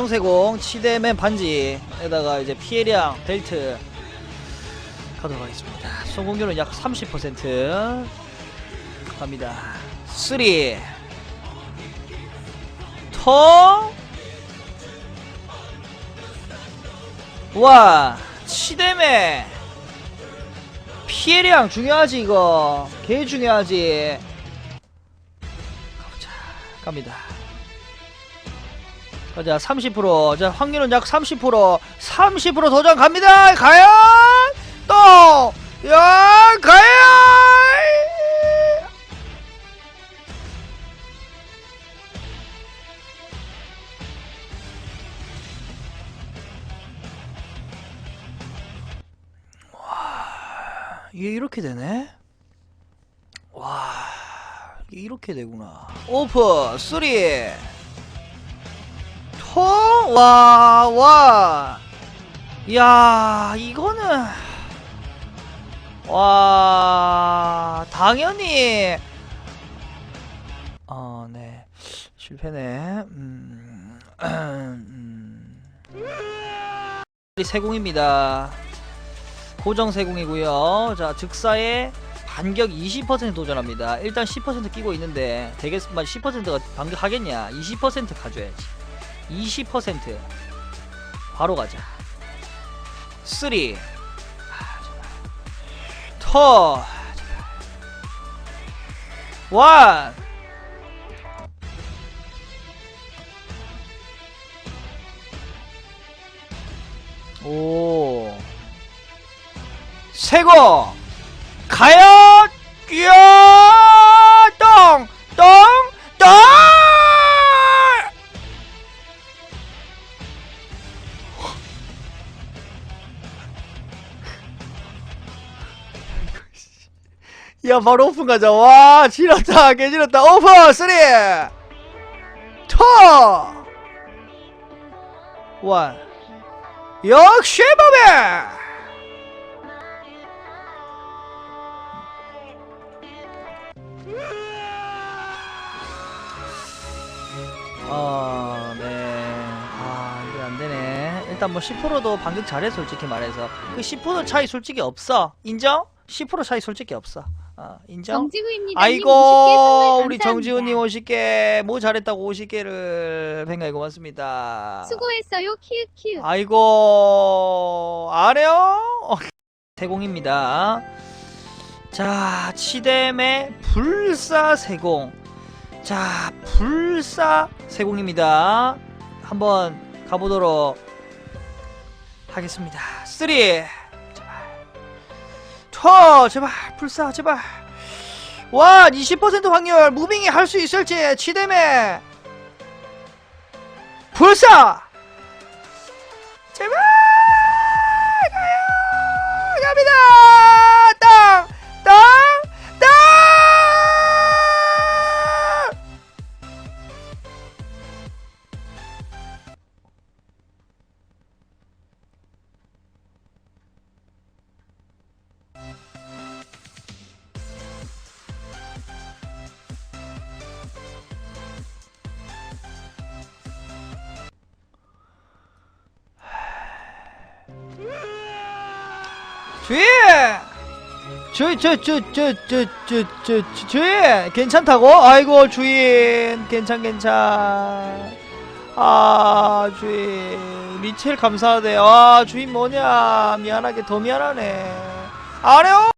고정세공 치대맨 반지에다가 이제 피해량 벨트 가도록 하겠습니다. 성공률은 약 30% 갑니다. 3 터 와, 치대매. 피해량 중요하지, 이거. 개 중요하지. 가보자. 갑니다. 가자, 30%. 자, 확률은 약 30%. 30% 도전 갑니다. 과연! 또! 야, 과연! 이게 이렇게 되네? 와, 이게 이렇게 되구나. 오픈, 쓰리, 토, 와, 와. 야, 이거는, 와, 당연히, 어, 네. 실패네. 음, 음. 세공입니다. 고정 세공이고요. 자, 즉사에 반격 20% 도전합니다. 일단 10% 끼고 있는데 되겠만 10%가 반격하겠냐? 20% 가져야지. 20% 바로 가자. 3터1 오. 세고 가요. 뛰어 야 바로 오픈 가자 와 지렸다 개지렸다 오픈 쓰리 투원 역시 법에 어, 네. 아, 이게 안 되네. 일단 뭐 10%도 반격 잘해, 솔직히 말해서. 그 10% 차이 솔직히 없어. 인정? 10% 차이 솔직히 없어. 어, 인정? 정지우입니다. 아이고, 우리 정지훈님 50개, 뭐 잘했다고 50개를 뱅가이 고맙습니다. 수고했어요. 키읔키읔. 아이고, 안 해요? 세공입니다. 자, 치뎀의 불사세공. 자, 불사세공입니다. 한번 가보도록 하겠습니다. 3 제발. 터 제발 불사 제발. 와, 20% 확률 무빙이 할 수 있을지 치뎀의 불사! 제발 주희! 주희, 저, 저, 저, 저, 저, 저, 저, 주희! 괜찮다고? 아이고, 주인. 괜찮, 괜찮. 아, 주인. 리첼 감사하대. 아, 주인 뭐냐. 미안하게 더 미안하네. 안 해요?